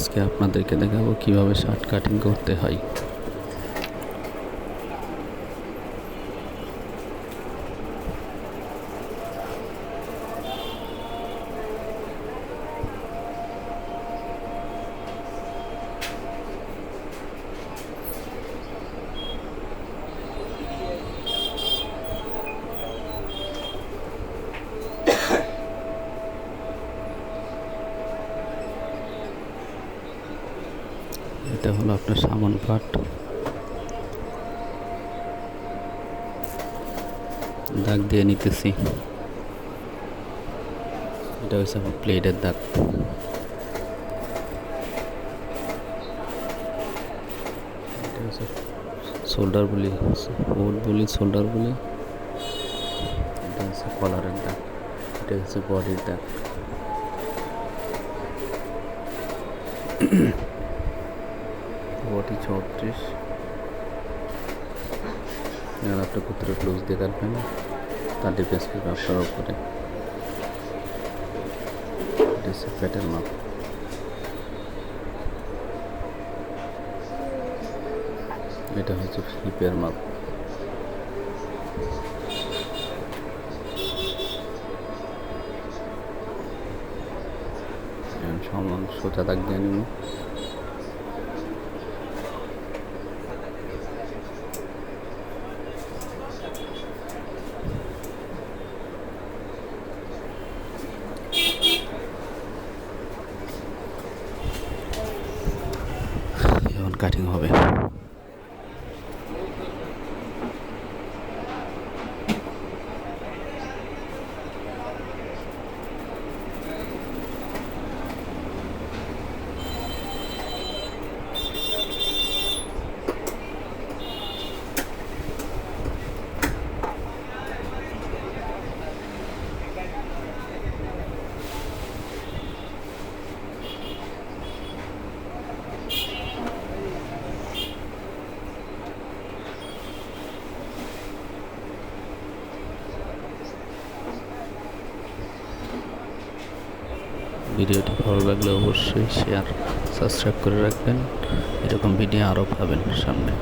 আজকে আপনাদেরকে দেখাবো কীভাবে শার্ট কাটিং করতে হয়। এটা হলো আপনার সামন পাট। দাগ দিয়ে নিতেছি। এটা হচ্ছে আমার প্লেটের দাগ। শোল্ডার বলি বোর্ড বলি, শোল্ডার বলি। এটা হচ্ছে কলারের দাগ। এটা হচ্ছে বডির দাগ। বডি চৌত্রিশ আপনি কতটা ক্লোজ দিয়ে কাটবেন তার ডিফেন্স করবে আপনার উপরে। ফ্যাটের মাপ এটা হচ্ছে হিপের মাপ সমান সোজা দাগ দিয়ে কাটিং হবে। ভিডিওটি ভালো লাগলে অবশ্যই শেয়ার সাবস্ক্রাইব করে রাখবেন। এরকম ভিডিও আরও পাবেন সামনে।